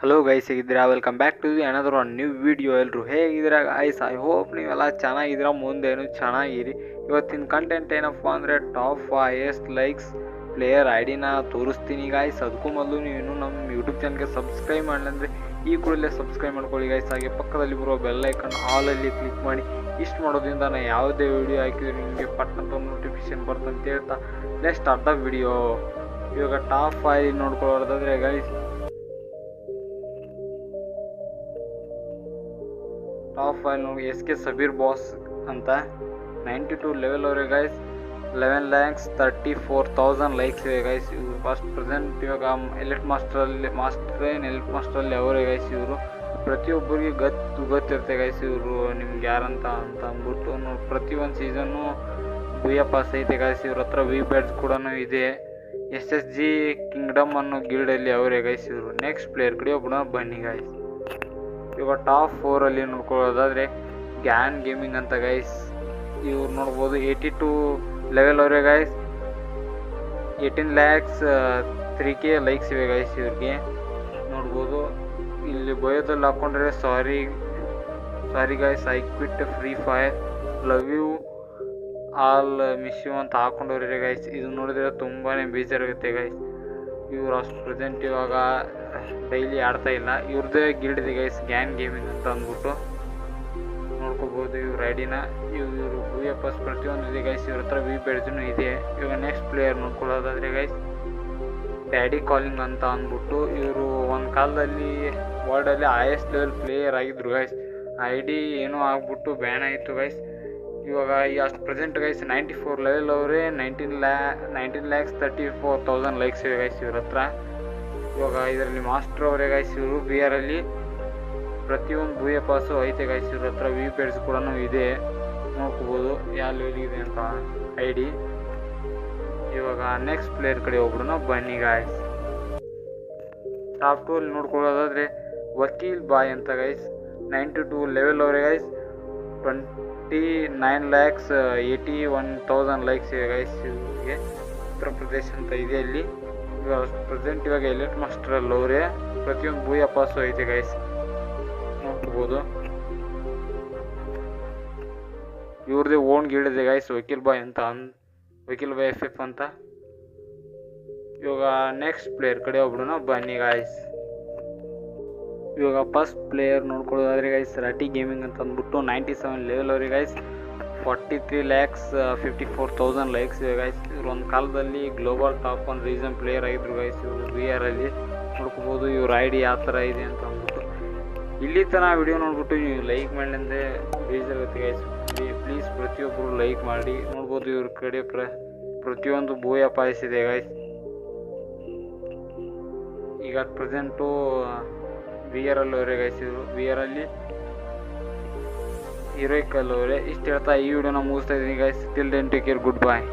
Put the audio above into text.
Hello guys ಹೇಗಿದ್ದೀರಾ? Welcome back to one new video ಎಲ್ಲರೂ ಹೇಗಿದ್ದೀರಾ? ಗೈಸ್ ಐ ಹೋಪ್ ನೀವೆಲ್ಲ ಚೆನ್ನಾಗಿದ್ದೀರಾ. ಮುಂದೇನು ಚೆನ್ನಾಗಿರಿ. ಇವತ್ತಿನ ಕಂಟೆಂಟ್ ಏನಪ್ಪ ಅಂದರೆ top highest likes player I ಡಿನ ತೋರಿಸ್ತೀನಿ ಗಾಯ್ಸ್ ಅದಕ್ಕೂ ಮೊದಲು ನೀವು ಇನ್ನೂ ನಮ್ಮ ಯೂಟ್ಯೂಬ್ ಚಾನಲ್ಗೆ ಸಬ್ಸ್ಕ್ರೈಬ್ ಮಾಡಲಂದರೆ ಈ ಕೂಡಲೇ ಸಬ್ಸ್ಕ್ರೈಬ್ ಮಾಡ್ಕೊಳ್ಳಿ ಗೈಸ್ ಹಾಗೆ ಪಕ್ಕದಲ್ಲಿ ಬರುವ ಬೆಲ್ಲೈಕನ್ ಹಾಲಲ್ಲಿ ಕ್ಲಿಕ್ ಮಾಡಿ. ಇಷ್ಟು ಮಾಡೋದ್ರಿಂದ ನಾನು ಯಾವುದೇ ವಿಡಿಯೋ ಹಾಕಿದ್ರೆ ನಿಮಗೆ ಪಟ್ಟಂತ ನೋಟಿಫಿಕೇಶನ್ ಬರ್ತಂತ ಹೇಳ್ತಾ. ನೆಕ್ಸ್ಟ್ ಅರ್ಧ ವಿಡಿಯೋ ಇವಾಗ ಟಾಪ್ ಫೈ ನೋಡ್ಕೊಳ್ಳೋದಾದರೆ guys top fine S K Sabir boss ಅಂತ. ನೈಂಟಿ ಟು ಲೆವೆಲ್ ಅವ್ರಿಗೆ guys eleven lakhs thirty four thousand likes ಇದೆ ಗೈಸ್ ಇವರು ಫಸ್ಟ್ ಪ್ರೆಸೆಂಟ್ ಇವಾಗ ಎಲೆಕ್ಟ್ ಮಾಸ್ಟ್ರಲ್ಲಿ ಮಾಸ್ಟರ್ ಎಲಿಟ್ ಮಾಸ್ಟ್ರಲ್ಲಿ ಅವರೇ ಗೈಸ್ ಇವರು. ಪ್ರತಿಯೊಬ್ಬರಿಗೆ ಗೊತ್ತು ಗೊತ್ತಿರುತ್ತೆ ಗೈಸ್ ಇವರು. ನಿಮ್ಗೆ ಯಾರಂತ ಅಂತ ಅಂದ್ಬಿಟ್ಟು ಪ್ರತಿಯೊಂದು ಸೀಸನ್ನು ಎ ಪಾಸ್ ಐತೆ ಗೈಸ್ ಇವ್ರ ಹತ್ರ ವಿ ಬ್ಯಾಡ್ಸ್ ಕೂಡ ಇದೆ. ಎಸ್ ಎಸ್ ಜಿ ಕಿಂಗ್ಡಮ್ ಅನ್ನೋ ಗಿಲ್ಡಲ್ಲಿ ಅವರೇ ಗೈಸ್ ಇವರು. ನೆಕ್ಸ್ಟ್ ಪ್ಲೇಯರ್ ಕಡೆ ಒಬ್ಬ ಬನ್ನಿ ಗೈಸ್ ಇವಾಗ ಟಾಪ್ ಫೋರಲ್ಲಿ ನೋಡ್ಕೊಳ್ಳೋದಾದರೆ ಗ್ಯಾನ್ ಗೇಮಿಂಗ್ ಅಂತ ಗೈಸ್ ಇವ್ರು ನೋಡ್ಬೋದು ಏಯ್ಟಿ ಟೂ ಲೆವೆಲ್ ಅವರೇ guys eighteen lakhs three K likes ಇವೆ ಗೈಸ್ ಇವ್ರಿಗೆ. ನೋಡ್ಬೋದು, ಇಲ್ಲಿ ಬಯೋದಲ್ಲಿ ಹಾಕ್ಕೊಂಡ್ರೆ sorry sorry guys I quit free fire love you all miss you ಅಂತ ಹಾಕೊಂಡವ್ರೆ ಗೈಸ್ ಇದು ನೋಡಿದ್ರೆ ತುಂಬಾ ಬೇಜಾರಾಗುತ್ತೆ ಗೈಸ್ ಇವ್ರು ಅಷ್ಟು ಪ್ರೆಸೆಂಟ್ ಇವಾಗ ಡೈಲಿ ಆಡ್ತಾ ಇಲ್ಲ. ಇವ್ರದ್ದೇ ಗಿಲ್ಡ್ ಇದೆ ಗೈಸ್ ಗ್ಯಾನ್ ಗೇಮಿಂಗ್ ಅಂತ ಅಂದ್ಬಿಟ್ಟು ನೋಡ್ಕೋಬೋದು ಇವ್ರ ಐಡಿನ ಇವರು ವಿ ಎಫ್ ಎಸ್ ಪ್ರತಿಯೊಂದು ಇದೆ ಗೈಸ್ ಇವ್ರ ಹತ್ರ ವಿ ಬೆಳೆದೂ ಇದೆ. ಇವಾಗ ನೆಕ್ಸ್ಟ್ ಪ್ಲೇಯರ್ ನೋಡ್ಕೊಳ್ಳೋದಾದ್ರೆ ಗೈಸ್ ಡ್ಯಾಡಿ ಕಾಲಿಂಗ್ ಅಂತ ಅಂದ್ಬಿಟ್ಟು ಇವರು ಒಂದು ಕಾಲದಲ್ಲಿ ವರ್ಲ್ಡಲ್ಲಿ ಹೈಯೆಸ್ಟ್ ಲೆವೆಲ್ ಪ್ಲೇಯರ್ ಆಗಿದ್ರು ಗೈಸ್ ಐ ಡಿ ಏನೋ ಆಗ್ಬಿಟ್ಟು ಬ್ಯಾನ್ ಆಯಿತು ಗೈಸ್ ಇವಾಗ ಅಷ್ಟು present guys ninety four level ಅವರೇ nineteen ಲ್ಯಾ nineteen lakhs thirty four thousand likes ಇವೆ ಗೈಸ್ ಇವ್ರ ಹತ್ರ. ಇವಾಗ ಇದರಲ್ಲಿ ಮಾಸ್ಟರ್ ಅವರೇ ಗೈಸ್ ಇವರು ಬಿ ಆರಲ್ಲಿ ಪ್ರತಿಯೊಂದು ಭೂಯ ಪಾಸು ಐತೆ ಗೈಸ್ ಇವ್ರ ಹತ್ರ ವಿ ಪೇಡ್ಸ್ ಕೂಡ ಇದೆ. ನೋಡ್ಕೋಬೋದು, ಯಾವ ಲೆವೆಲ್ಗಿದೆ ಅಂತ ಐ ಡಿ ಇವಾಗ ನೆಕ್ಸ್ಟ್ ಪ್ಲೇಯರ್ ಕಡೆ ಒಬ್ರು ಬನ್ನಿ ಗಾಯ್ಸ್ ಟಾಪ್ ಅಲ್ಲಿ ನೋಡ್ಕೊಳ್ಳೋದಾದ್ರೆ ವಕೀಲ್ ಬಾಯ್ ಅಂತ ಗೈಸ್ ನೈಂಟಿ ಟು ಲೆವೆಲ್ ಅವರೇ guys twenty nine lakhs eighty one thousand lakhs guys ಇವ್ರಿಗೆ ಉತ್ತರ ಪ್ರದೇಶ ಅಂತ ಇದೆ ಇಲ್ಲಿ. ಇವಾಗ ಪ್ರೆಸೆಂಟ್ ಇವಾಗ ಎಲಿಟ್ ಮಾಸ್ಟರಲ್ಲಿ ಅವರೇ. ಪ್ರತಿಯೊಂದು ಭೂಯ ಪಾಸು ಐತೆ ಗೈಸ್ ನೋಡ್ಕೋಬೋದು ಇವ್ರದ್ದೇ ಓನ್ ಗಿಡಿದೆ ಗೈಸ್ ವಕೀಲ್ ಬಾಯ್ ಅಂತ ಅನ್, ವಕೀಲ್ ಬಾಯ್ ಎಫ್ ಎಫ್ ಅಂತ. ಇವಾಗ ನೆಕ್ಸ್ಟ್ ಪ್ಲೇಯರ್ ಕಡೆ ಒಬ್ರು ಬನ್ನಿ ಗಾಯ್ಸ್ ಇವಾಗ ಫಸ್ಟ್ ಪ್ಲೇಯರ್ ನೋಡ್ಕೊಳ್ಳೋದಾದ್ರೆ ಗೈಸ್ ರಟಿ ಗೇಮಿಂಗ್ ಅಂತ ಅಂದ್ಬಿಟ್ಟು ನೈಂಟಿ ಸೆವೆನ್ ಲೆವೆಲ್ ಅವ್ರಿಗೆ guys forty three lakhs fifty four thousand likes ಇದೆ ಗೈಸ್ ಇವ್ರು ಒಂದು ಕಾಲದಲ್ಲಿ global top one region player ಆಗಿದ್ರು ಗೈಸ್ ಇವರು ವಿ ಆರಲ್ಲಿ ನೋಡ್ಕೋಬೋದು ಇವ್ರ ಐಡಿ ಯಾವ ಥರ ಇದೆ ಅಂತ ಅಂದ್ಬಿಟ್ಟು. ಇಲ್ಲಿ ತನಕ ವಿಡಿಯೋ ನೋಡ್ಬಿಟ್ಟು ನೀವು ಲೈಕ್ ಮಾಡಲಿಂದೆ ಬೇಜಾರಾಗುತ್ತೆ ಗೈಸ್ ಪ್ಲೀಸ್ ಪ್ರತಿಯೊಬ್ಬರು ಲೈಕ್ ಮಾಡಿ. ನೋಡ್ಬೋದು ಇವ್ರ ಕಡೆ ಪ್ರ, ಪ್ರತಿಯೊಂದು ಭೂಯ ಪಾಯಿಸಿದೆ ಗೈಸ್ ಈಗ ಪ್ರೆಸೆಂಟು ವಿ ಆರ್ ಅಲ್ಲಿ ಅವರೇ ಗೈಸ್ ಇವರು ವಿ ಆರ್ ಅಲ್ಲಿ ಹೀರೋಯಿಕ್ ಅಲ್ಲಿ ಅವರೇ. ಇಷ್ಟು ಹೇಳ್ತಾ ಈ ವಿಡಿಯೋನ ಮುಗಿಸ್ತಾ ಇದ್ದೀನಿ guys till then take care goodbye